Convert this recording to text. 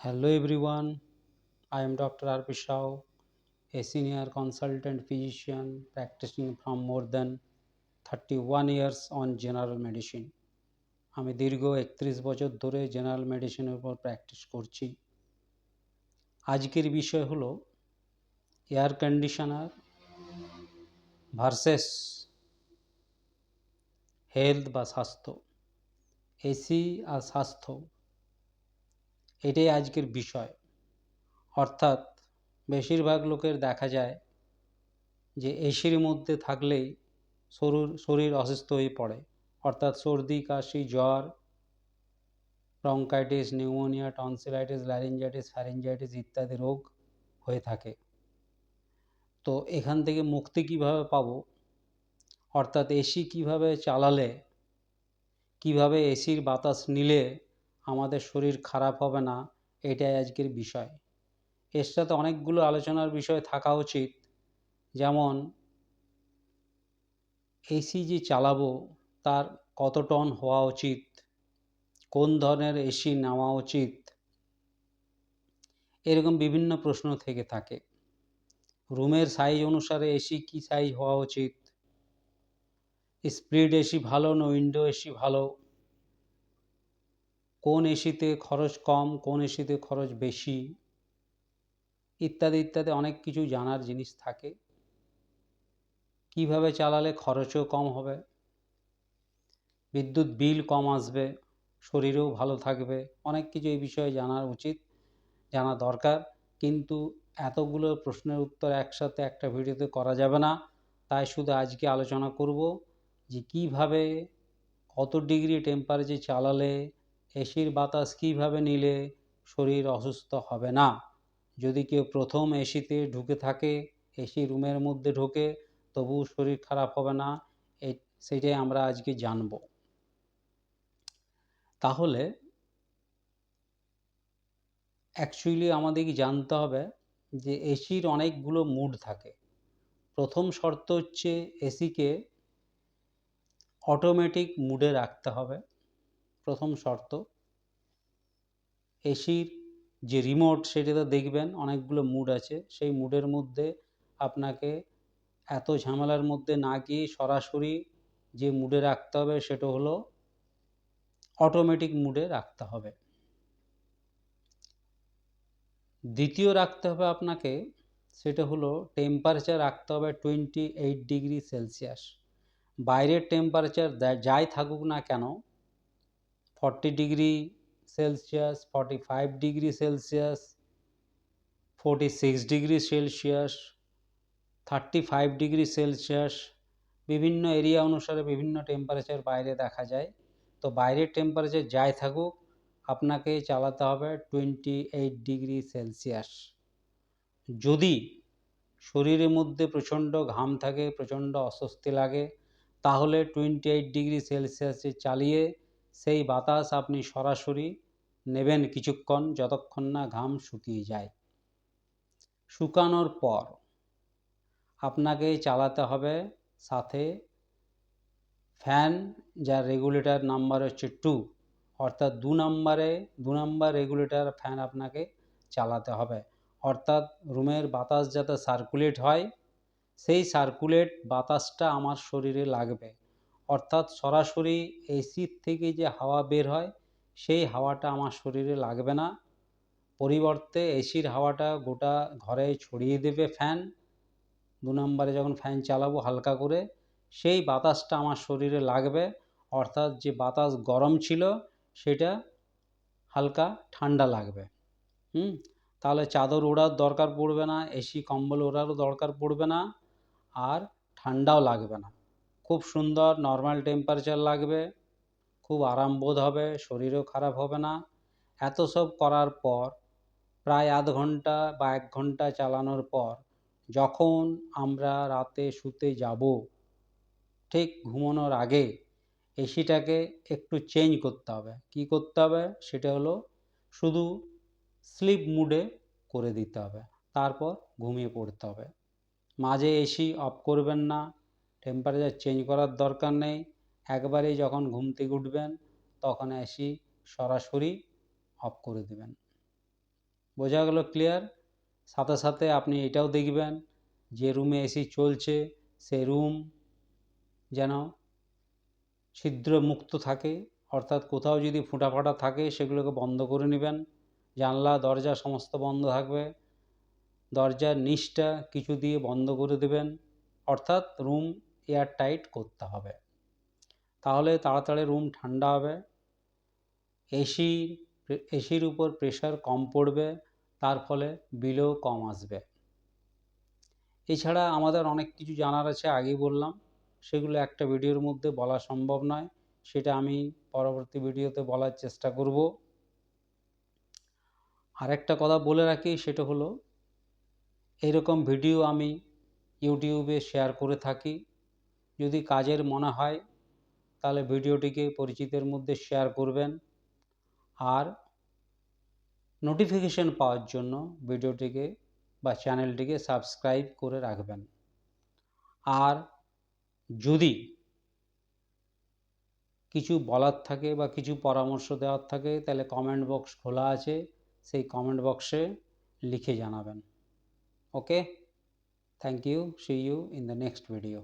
Hello everyone, I am Dr. R.P. Shao, a senior consultant physician practicing from more than 31 years on general medicine. আমি দীর্ঘ একত্রিশ বছর ধরে general মেডিসিনের উপর প্র্যাকটিস করছি আজকের বিষয় হলো এয়ার কন্ডিশনার ভার্সেস হেলথ বা স্বাস্থ্য এসি আর স্বাস্থ্য এটাই আজকের বিষয়। অর্থাৎ বেশিরভাগ লোকের দেখা যায় যে এসির মধ্যে থাকলেই শরীর শরীর অসুস্থ হয়ে পড়ে। অর্থাৎ সর্দি, কাশি, জ্বর bronchitis pneumonia, tonsillitis laryngitis pharyngitis ইত্যাদি রোগ হয়ে থাকে। তো এখান থেকে মুক্তি কীভাবে পাবো? অর্থাৎ এসি কীভাবে চালালে, কীভাবে এসির বাতাস নিলে আমাদের শরীর খারাপ হবে না, এটাই আজকের বিষয়। এর সাথে অনেকগুলো আলোচনার বিষয় থাকা উচিত। যেমন, এসি যে চালাবো, তার কত টন হওয়া উচিত? কোন ধরনের এসি নেওয়া উচিত? এরকম বিভিন্ন প্রশ্ন থেকে থাকে। রুমের সাইজ অনুসারে এসি কি সাইজ হওয়া উচিত? স্প্লিট এসি ভালো না উইন্ডো এসি ভালো? কোন এসিতে খরচ কম, কোন এসিতে খরচ বেশি, ইত্যাদি ইত্যাদি অনেক কিছু জানার জিনিস থাকে। কীভাবে চালালে খরচও কম হবে? বিদ্যুৎ বিল কম আসবে, শরীরেও ভালো থাকবে, অনেক কিছু এই বিষয়ে জানার উচিত, জানা দরকার। কিন্তু এতগুলো প্রশ্নের উত্তর একসাথে একটা ভিডিওতে করা যাবে না। তাই শুধু আজকে আলোচনা করব যে কীভাবে, কত ডিগ্রি টেম্পারেচার চালালে এসির বাতাস কীভাবে নিলে শরীর অসুস্থ হবে না? যদি কেউ প্রথম এসিতে ঢুকে থাকে, এসি রুমের মধ্যে ঢোকে, তবু শরীর খারাপ হবে না সেটাই আমরা আজকে জানব। তাহলে অ্যাকচুয়ালি আমাদেরকে জানতে হবে যে এসির অনেকগুলো মুড থাকে। প্রথম শর্ত হচ্ছে এসিকে অটোমেটিক মুডে রাখতে হবে। প্রথম শর্ত। এসির যে রিমোট সেটাতে দেখবেন, অনেকগুলো মুড আছে। সেই মুডের মধ্যে আপনাকে এত ঝামেলার মধ্যে না গিয়ে সরাসরি যে মুডে রাখতে হবে সেটা হলো অটোমেটিক মুডে রাখতে হবে। দ্বিতীয় রাখতে হবে আপনাকে, সেটা হলো টেম্পারেচার রাখতে হবে টোয়েন্টি এইট ডিগ্রি সেলসিয়াস বাইরের টেম্পারেচার যাই থাকুক না কেন forty degree Celsius forty five degree Celsius forty six degree Celsius thirty five degree Celsius বিভিন্ন এরিয়া অনুসারে বিভিন্ন টেম্পারেচার বাইরে দেখা যায়। তো বাইরের টেম্পারেচার যাই থাকুক, আপনাকে চালাতে হবে টোয়েন্টি এইট ডিগ্রি সেলসিয়াস যদি শরীরের মধ্যে প্রচণ্ড ঘাম থাকে, প্রচণ্ড অস্বস্তি লাগে, তাহলে টোয়েন্টি এইট ডিগ্রি সেলসিয়াসে চালিয়ে সেই বাতাস আপনি সরাসরি নেবেন কিছুক্ষণ, যতক্ষণ না ঘাম শুকিয়ে যায়। শুকানোর পর আপনাকে চালাতে হবে সাথে ফ্যান, যার রেগুলেটর নাম্বার হচ্ছে টু। অর্থাৎ দু নম্বরে, দু নম্বর রেগুলেটর ফ্যান আপনাকে চালাতে হবে। অর্থাৎ রুমের বাতাস যাতে সার্কুলেট হয়, সেই সার্কুলেট বাতাসটা আমার শরীরে লাগবে। অর্থাৎ সরাসরি এসির থেকে যে হাওয়া বের হয়, সেই হাওয়াটা আমার শরীরে লাগবে না। পরিবর্তে এসির হাওয়াটা গোটা ঘরে ছড়িয়ে দেবে ফ্যান। দু নম্বরে যখন ফ্যান চালাবো হালকা করে, সেই বাতাসটা আমার শরীরে লাগবে। অর্থাৎ যে বাতাস গরম ছিল, সেটা হালকা ঠান্ডা লাগবে। হুম? তাহলে চাদর ওড়ার দরকার পড়বে না, এসি কম্বল ওড়ারও দরকার পড়বে না, আর ঠান্ডাও লাগবে না। খুব সুন্দর নর্মাল টেম্পারেচার লাগবে, খুব আরাম বোধ হবে, শরীরও খারাপ হবে না। এত সব করার পর, প্রায় আধ ঘণ্টা বা এক ঘণ্টা চালানোর পর, যখন আমরা রাতে শুতে যাব, ঠিক ঘুমানোর আগে, এসিটাকে একটু চেঞ্জ করতে হবে। কি করতে হবে? সেটা হলো শুধু স্লিপ মুডে করে দিতে হবে। তারপর ঘুমিয়ে পড়তে হবে। মাঝে এসি অফ করবেন না টেম্পারেচার চেঞ্জ করার দরকার নেই। একবারেই যখন ঘুম থেকে উঠবেন, তখন এসি সরাসরি অফ করে দেবেন। বোঝা গেল ক্লিয়ার সাথে সাথে আপনি এটাও দেখবেন যে রুমে এসি চলছে, সে রুম যেন ছিদ্র মুক্ত থাকে, অর্থাৎ কোথাও যদি ফুটা ফাটা থাকে, সেগুলোকে বন্ধ করে নেবেন। জানলা, দরজা সমস্ত বন্ধ থাকবে। দরজার নিচটা কিছু দিয়ে বন্ধ করে দেবেন। অর্থাৎ রুম এয়ার টাইট করতে হবে। তাহলে তাড়াতাড়ি রুম ঠান্ডা হবে এসি এসির উপর প্রেশার কম পড়বে, তার ফলে বিলও কম আসবে। এছাড়া আমাদের অনেক কিছু জানার আছে, আগেই বললাম, সেগুলো একটা ভিডিওর মধ্যে বলা সম্ভব নয়, সেটা আমি পরবর্তী ভিডিওতে বলার চেষ্টা করব। আরেকটা কথা বলে রাখি, সেটা হলো, এরকম ভিডিও আমি ইউটিউবে শেয়ার করে থাকি। যদি কাজের মনে হয়, তাহলে ভিডিওটিকে পরিচিতের মধ্যে শেয়ার করবেন আর নোটিফিকেশন পাওয়ার জন্য ভিডিওটিকে বা চ্যানেলটিকে সাবস্ক্রাইব করে রাখবেন। আর যদি কিছু বলার থাকে বা কিছু পরামর্শ দেওয়ার থাকে, তাহলে কমেন্ট বক্স খোলা আছে, সেই কমেন্ট বক্সে লিখে জানাবেন। Okay thank you see you in the next video